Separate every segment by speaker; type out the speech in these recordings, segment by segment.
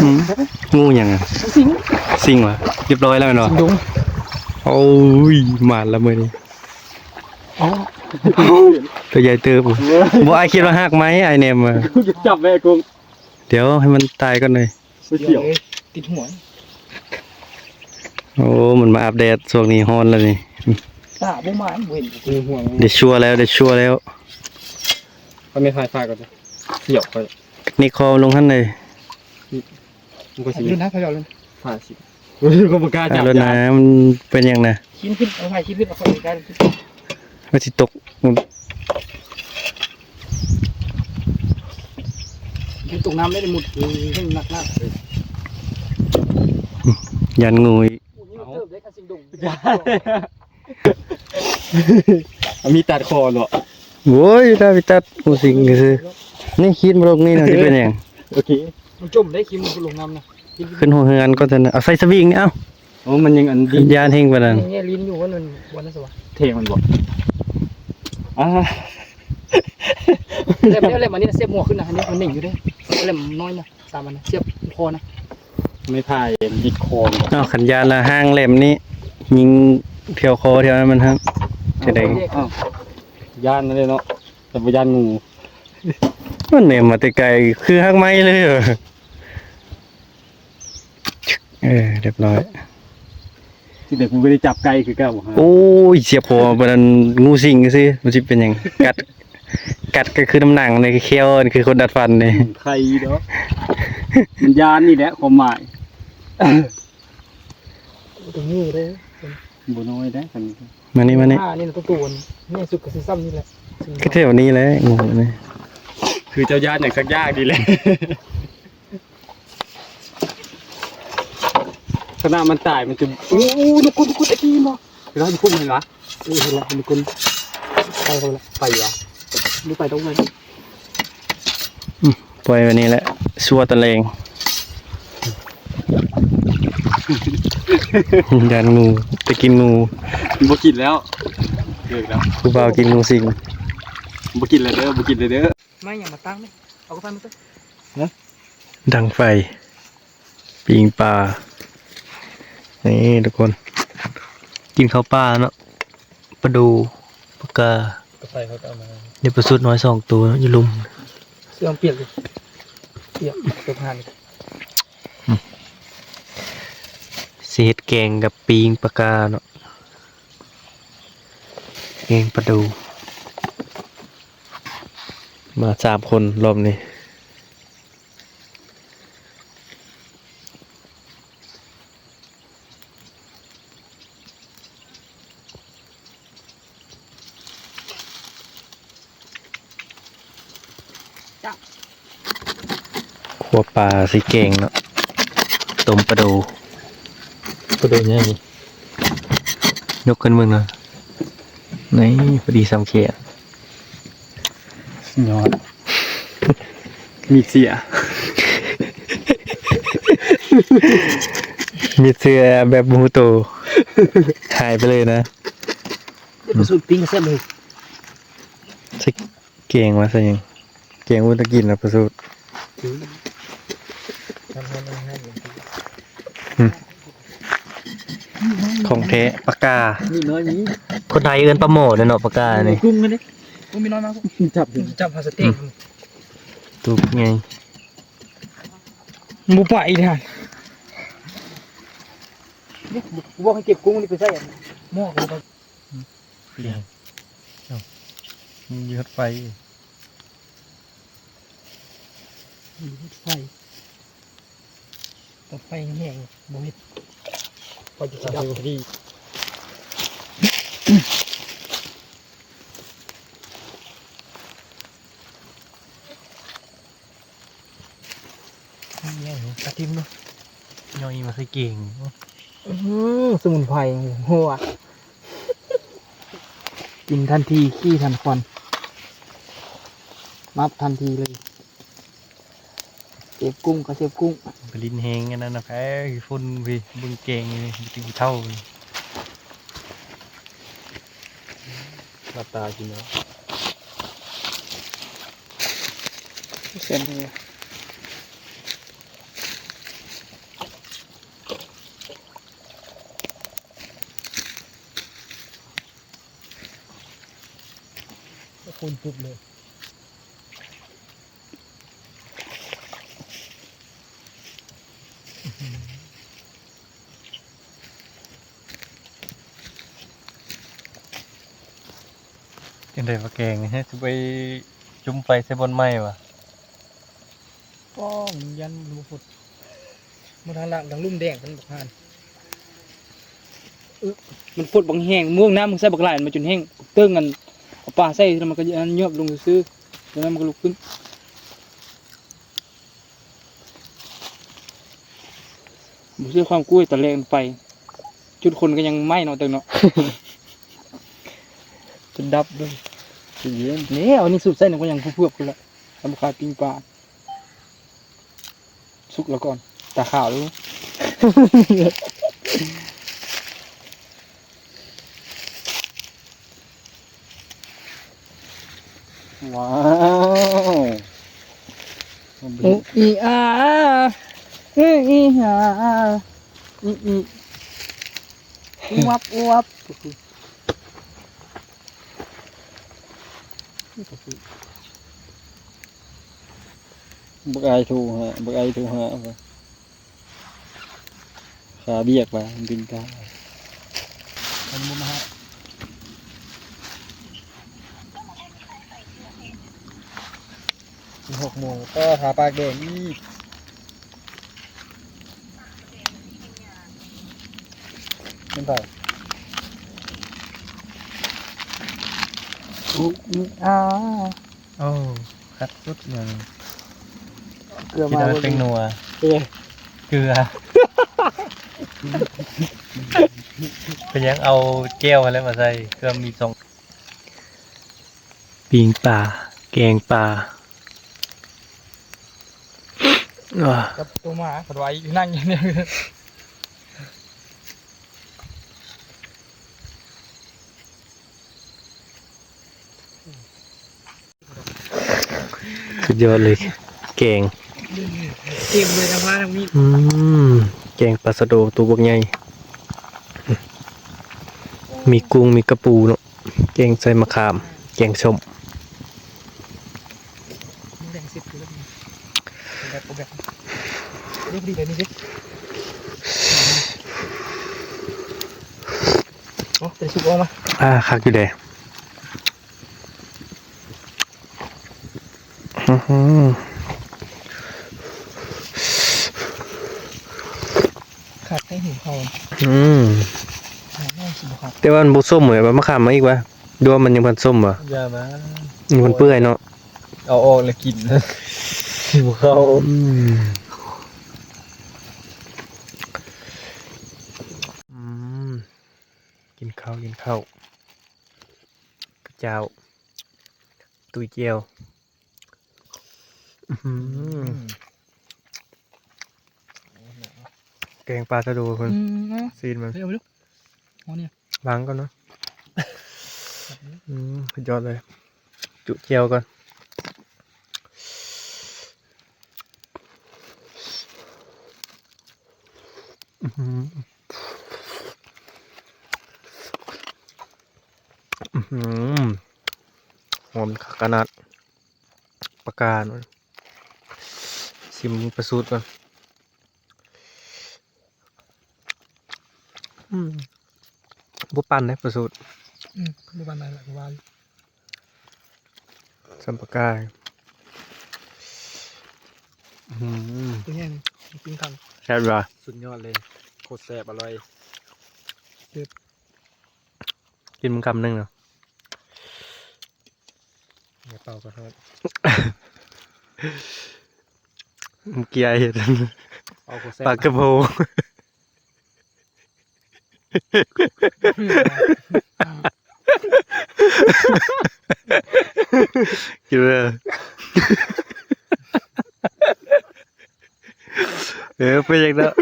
Speaker 1: อืมงูหยังอะ
Speaker 2: สิง
Speaker 1: สิงวะเรียบร้อยแล้วเนาะ
Speaker 2: ดุง
Speaker 1: โอ้ยมาแล้วมื้อนี้
Speaker 2: อ๋อ
Speaker 1: ตัวใหญ่เติบบ่อายคิดว่าหักไหมไอเนมอะ
Speaker 3: กูจะจับแม่กู
Speaker 1: เดี๋ยวให้มันตายก่อนเลย
Speaker 3: ไม่เกี่ยว
Speaker 2: ติดหัว
Speaker 1: โอ้มันมาอัปเดตช่วงนี้ฮ้อนแล้วนี่
Speaker 2: ตาบ่มาบ่เห็น
Speaker 3: มีห่วง
Speaker 1: เดี๋ยวชัวร์แล้วเดี๋ยวชัวร์แล้ว
Speaker 3: ก็ไม่ทายฟาก่อนเลยเกี่ยวไป
Speaker 1: นี่คอลงท่านเลย
Speaker 3: มันก็
Speaker 2: ถ่า
Speaker 3: สิ
Speaker 2: ยรุ่นนะถ่ายรุ่น
Speaker 3: ฟาสิกูบ่กล้าจับ
Speaker 1: แล้วนะมันเป็นยังนะ
Speaker 2: ชิ้นขึ้นเอาถ่ายชิ้นขึ้นเอาเข้าไปกัน
Speaker 1: มันสิตก
Speaker 2: ขึ้นตกน้ำได้หมดขึ้นหนักหน้า
Speaker 1: ยันงูอีก
Speaker 2: โอ้ยเติบได้คันสิงดุง
Speaker 3: มีตัดคอเหรอ
Speaker 1: โว้ยถ้าไปตัดงูสิงก็คือนี่คิดมาลงนี่นะจะเป็นหยัง
Speaker 3: โอเค
Speaker 2: มันจมได้คิมมันลงน้ำนะ
Speaker 1: ขึ้นหัวเฮือนก็จะเอาใส่สวิงนี่เอ้า
Speaker 3: โอ้มันยังอันดี
Speaker 1: ยานเฮงไปนั่น
Speaker 2: เนี่ยลิ้นอยู่ว่ามันวันนั้นสวะ
Speaker 3: เทมันบอกอ่า
Speaker 2: เล่มเล่มอันนี้เสียบหัวขึ้นนะอันนี้มันหนึ่งอยู่ด้วยเล่มน้อยนะสามอันนะเสียบคอนะ
Speaker 3: ไม่ทายดิดคอ
Speaker 1: เอาขันยานละห้างเล่มนี้ ยิงเที่ยวคอเที่ยวนั้นมันครับจะได้
Speaker 3: อ้าวย่านนั่นเลยเนาะแต่บ่ย่านงู
Speaker 1: มันเนี่ยมาแต่ไกลคือหักไม้เลยเหรอ เออเรียบร้อย
Speaker 3: ที่เด็กกูไม่ได้จับไกลคือแก้วบ่ฮะ
Speaker 1: โอ้ยเสียบคอมันงูสิงซิมันจะเป็นหยังกัด กัดก็คือน้ำหนังในเคี้ยวนี่คือคนดัดฟันนี่
Speaker 3: ใครเนาะมันย่านนี่แหละความหมาย
Speaker 2: ตรงนี้เลย
Speaker 3: บ่น้อยได้กัน
Speaker 1: มานี่มานี่
Speaker 2: อ่านี่ตัวตัวนี่สุดกับซีซั่มนี่แหละ
Speaker 1: ก็เที่ยวนี้แหละงูนี่
Speaker 3: คือเจ้าย่านอย่างสักยากดีเลย ณะมันตายมันจะอู้อู้นกคุณคุณไอ้กี้มาแล้วมันพุ่งเห็นปะ
Speaker 2: นี่เห็นละมีคนไปเขาละ
Speaker 3: ไปวะ
Speaker 2: ดูไปตรงไหน
Speaker 1: ปล่อยวันนี้แหละชัวตะเลงยันงูไปกินงู
Speaker 3: บ่กินแล้วเลิกแล้ว
Speaker 1: ผู้บ่าวกินงูสิง
Speaker 3: บ่กินเลยเด้อบ่กินเลยเด้อ
Speaker 2: ไม่อย่ามาตั้งเลยเอากระไฟมาตั้ง
Speaker 1: ดังไฟ ปิงปลา นี่ทุกคน กินข้าวปลาเนาะปลาดูปลากากา
Speaker 3: แฟเขาก็เอามา
Speaker 1: เดี๋ยวปลาสุดน้อยสองตัวเนาะอยู่ลุม
Speaker 2: เสื้อเปียกเลยเปียกเปียกผ่าน
Speaker 1: สิเฮ็ดแกงกับปิงปลากาเนาะแกงปลาดู มาสามคนรอบนี้ ขัวปลาสีเก่งเนาะต้มปลาดูปลาดูเนี่ยนี่ยกขึ้นมึงเนาะนี่พอดีสามเขีย
Speaker 3: ยอด มีเสีย
Speaker 1: มีเสื้อแบบมูโตหายไปเลยนะ
Speaker 2: เดี๋ยวไปสูตรปิ้งเส้นเลย
Speaker 1: ใช่เก่งมาซะยัง เก่งวุ้นตะกินนะประสูตร
Speaker 2: ทำให้มันง่ายอย่างที่
Speaker 1: ของแท้ปากกา
Speaker 2: นี่น้อยนี้
Speaker 1: คนไทยเอิ้นปลาหมอเด้อเนาะปากกานี่
Speaker 2: กุ้งกันดิกุ้งมีน้อยมาก
Speaker 3: จับ
Speaker 2: จับพาสเต็ก
Speaker 1: ตุกไง
Speaker 2: หมูป่าอีกท่านนี่บอกให้เก็บกุ้งนี่ไปใส่หม้อกันไป
Speaker 1: เปลี่ยนยืดไฟ
Speaker 2: ไฟต่อไฟแห้งบ่เฮ็ดพอจะดับดีนี่กระทิมเนาะ
Speaker 1: ย่อยมาใส่เก่ง
Speaker 2: สมุนไพรหัวกินทันทีขี้ทันควันนับทันทีเลย ฟกุ้งก็เซบกุ้ง
Speaker 1: บลินแหงกันนั่นนะแพ้ฝุ่นพี่บึงเกงเลยตีเท่าเลย
Speaker 3: ตากินแล้ว
Speaker 2: เส้นนี้คุณปุ๊บเลย
Speaker 1: จังได๋ว่าแกงนี่ฮะสิไปจุ่มไฟใส่บนไม้วะ
Speaker 2: ป้องยันรูฟุดมันทางหลังดังลุ่มแดงกันบักฮานเออมันฟุดบางแห้งม่วงน้ำมึงใส่บักหลายมันจนแห้งเติ้งกันเอาปลาใส่แล้วมันก็ยันเยอบลงซื้อแล้วนั้นมันก็ลุกขึ้นบุซื้อความกล้วยตะแรงไป จุดคนก็ยังไหม้เนาะเติงเนาะจะดับด้วย สิเย็นนี่เอานี่สุดใส่หนึ่งก็ยังเพื่อๆกันละทำคาปิ้งปลาสุกแล้วก่อนตาขาวแล้ว
Speaker 3: ว้าว
Speaker 2: อูอีอาอีอีหาอีอีอวับอวับ
Speaker 3: บักไอทูฮะบักไอทูฮะขาเบียกไปบินกา
Speaker 2: ทำมุมฮะหกโมงก็หาปลาแดง อีกเป็นไงอูอีอา
Speaker 1: โอ้คัดสุดอย่าง
Speaker 2: เกลือ
Speaker 1: คิด
Speaker 2: มา
Speaker 1: ว่ามันเป็นนัว
Speaker 2: เอ๊ะ
Speaker 1: เกลือ เป็นยังเอาแก้วอะไรมาใส่เกลือมีสองปิงปลาแกงปลาอ่า
Speaker 2: กับตัวหมาผัดไว้นั่งอย่างเนี้ย
Speaker 1: สุดยอดเลยแกง
Speaker 2: เก็บเลยนะพาทางมีด
Speaker 1: อืมแกงปลาสะโดตัวบกใหญ่มีกุ้งมีกระปูเนาะแกงใส่มะขามแกงส้ม
Speaker 2: แดงสิบคือแบบแบบเรียบดีเลยนี่ดิโอ้แต่ชุบออกมา
Speaker 1: อ่าคักอยู่เด้อื้อหือ
Speaker 2: ขาดให้หิวเขา
Speaker 1: อืม
Speaker 2: ขาดให้หิวเขา
Speaker 1: แต่ว่ามันบ่ส้มเหมือนมะขามมาอีกวะดูว่ามันยังพันส้มวะ
Speaker 3: อย่ามา
Speaker 1: มันพันเปื่อยเนาะ
Speaker 3: เอาออกแล้วกินหิวข้าว
Speaker 1: อืมอืมกินข้าวกินข้าวกระเจ้า ตุยเจียวอื้อหือ แกงปลาสะโดูคน
Speaker 2: อืมนะ
Speaker 1: ซีนมัน
Speaker 2: เร็วเร็วอ๋อเนี่ย
Speaker 1: ล้างก่อนเนาะอืมสุดยอดเลย จุเจียวก่อนอื้อหืออื้อหือหอมขนาดประกาศมัน ชิมประสูตรก่อนอืมบุปันนะประสูตร
Speaker 2: อืมดูบ้านไหนล่ะดูบ้าน
Speaker 1: สัมปกายอืม
Speaker 2: ตัวใหญ่ปิ้งทัน
Speaker 1: ใช่ปะ
Speaker 3: สุดยอดเลย โคตรแซ่บอร่อย
Speaker 1: กินมึงคำหนึ่งเนาะ
Speaker 3: อย่าเป่าก็ทอด
Speaker 1: มึง เกียร์เห็ด
Speaker 3: เอาโคตรแซ่บ
Speaker 1: ปลากระโพงกินเลยเออเป็นอย่างนั้น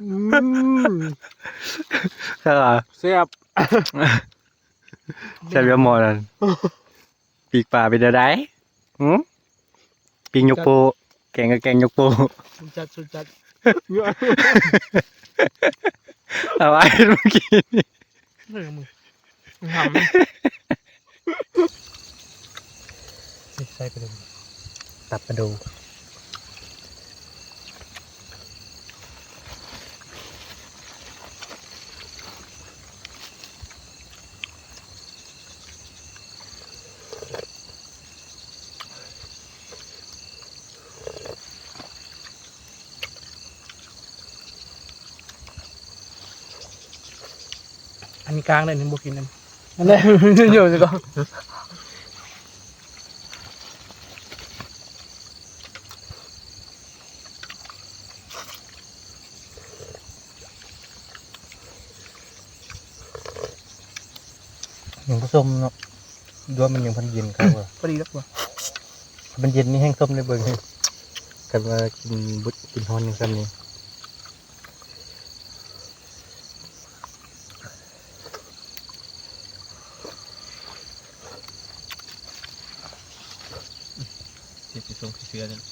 Speaker 1: อืมข้าวอะ
Speaker 3: แซ่บ
Speaker 1: แซ่บยอมอนั่นปีกป่าเป็นอะไรหืม kenyo po. Kenyo kenyo po. Sulcat sulcat tahu air begini tak peduli tak
Speaker 2: peduli ดสุดจัด
Speaker 1: เอาไว้เมื่อกี้นี่
Speaker 2: เรื่องมึงมึงทำ
Speaker 1: ใส่ไปเลยตับปลาดู
Speaker 2: อันนี้กลางเลยนี่บ่กินนั่นนั่นแหละอยู่สิก็
Speaker 1: อย่างผสมเนาะด้วยมันยังพันเย็นครับว่า
Speaker 2: พอดีแล้วบ่
Speaker 1: มันเย็นนี่แห้งส้มได้เบิ่งเลยกันว่ากินบุดกินฮอนอย่างซ้ำนี่
Speaker 3: เจ็บไปส่ งเสื้อนั่น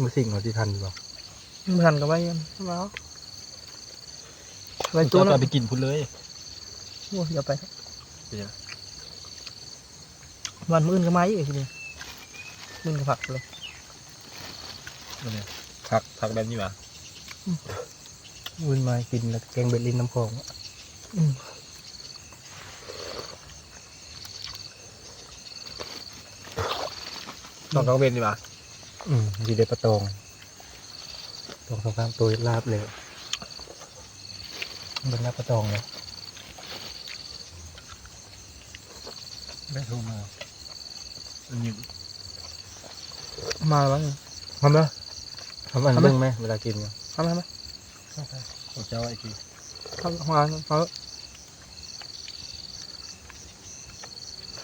Speaker 1: มือสิ่งของที่ทันบ่
Speaker 2: มันทันกับไว้ยังมาเอาไว้
Speaker 3: ตั
Speaker 2: ตัวว
Speaker 3: ก็
Speaker 2: นั้น
Speaker 3: ไปกินพุ่นเลย
Speaker 2: โอ้ยอย่าไปครับ
Speaker 3: เป็นยัง
Speaker 2: วันมื้ออื่นก็มาอีกทีนี้มื้ออนก็ผักเลย
Speaker 3: ผักผักแบบนี้มา
Speaker 1: วุ่นมากินแล้วก็แกงเบ็ดลิ้นน้ำพองอะ
Speaker 2: อืม
Speaker 3: ต้องต้องเว้นนี่มา
Speaker 1: อืมดีเดปลาตองตองสองข้างตัวลาบเลยเป็นลาบปลาตองเลยได้โทรมา
Speaker 3: อันนี้
Speaker 2: มาแล้วมั้ง
Speaker 1: ทำไหมทำอัน
Speaker 2: ทำไหม
Speaker 1: นึ่งไหมเวลากินเนี่ย
Speaker 2: ทำไหม ทำไหม
Speaker 3: ของเจ้าไอ้ที
Speaker 2: ทำมาทำ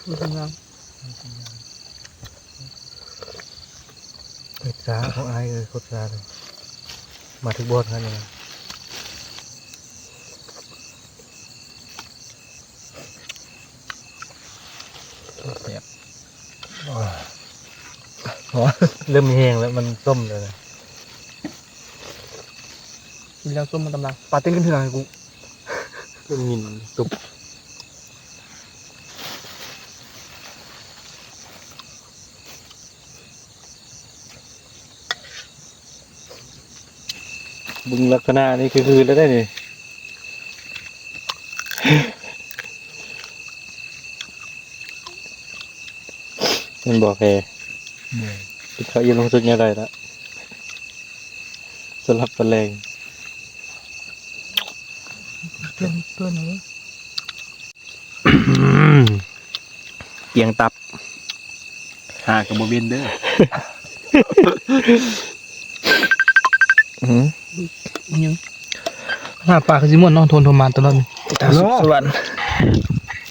Speaker 2: ดูทำงาน
Speaker 1: เผ็ดซาของไอ้ายเลยโคตรซาเลย มาถึงบดครับเนี่ย
Speaker 3: แซ่บ
Speaker 1: เริ่มมีแห้งแล้วมันต้มเลยนะ
Speaker 2: กินแล้วส้มมันตำลังปลาเต้นขึ้นถึงไหนกู
Speaker 1: เริ่มยินตุบบึงลักษณะนี่คือคือแล้วได้นี่มันบอกแก
Speaker 3: เมื่อย
Speaker 1: ที่เขายังลงสุดยังไงละสลับตะแรง
Speaker 2: เพื่อนเพื่อนเลย
Speaker 1: เกียงตับ
Speaker 3: หากับโมเวนเด้อ
Speaker 2: ยังหน้าปลาคือสิม่วนเน้องทนทรมานตลอด
Speaker 1: ตาสุขสวรรค์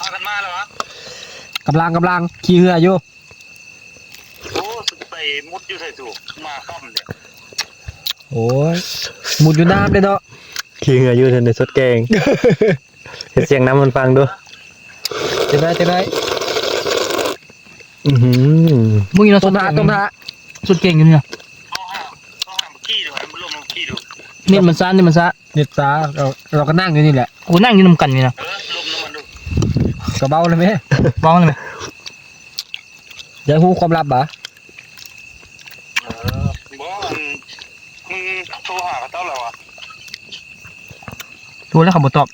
Speaker 4: พากันมาแล้ววะ
Speaker 2: กำลังกำลังขี่เรืออยู่
Speaker 4: โอ้ไปมุดอยู่ใส่สูบมาค่ำเนี่ย
Speaker 2: โอ้ยหมุดอยู่น้ำเลยเนาะ
Speaker 1: ขี้เหงื่ออยู่ในสดแกงเห็นเสียงน้ำมันฟังด้วย
Speaker 2: จะได้จะได้
Speaker 1: อือหือ
Speaker 2: มึงอยู่เนาะต้มทะต้มทะสุดเก่งอยู่เนี่ย
Speaker 4: เขาห้ามเขาห้ามขี้ดูให้มันลงลงขี้ดู
Speaker 2: นี่มันซ่านี่มันซ่า
Speaker 3: เน็ตซาเรา
Speaker 2: เราก็นั่งอยู่นี่แหละโอ้นั่งอยู่นำกันนี่นะ
Speaker 4: เออลมน้ำมันดู
Speaker 3: กระเบ้าเลยไหม
Speaker 2: บ้องเลยไหม
Speaker 3: อยากรู้ความลับบ่ะ
Speaker 4: เออบอกว่ามันมึงโทรหาเขาเจ้าแล้ววะ
Speaker 2: ดูแล้วเขาบอกตอบ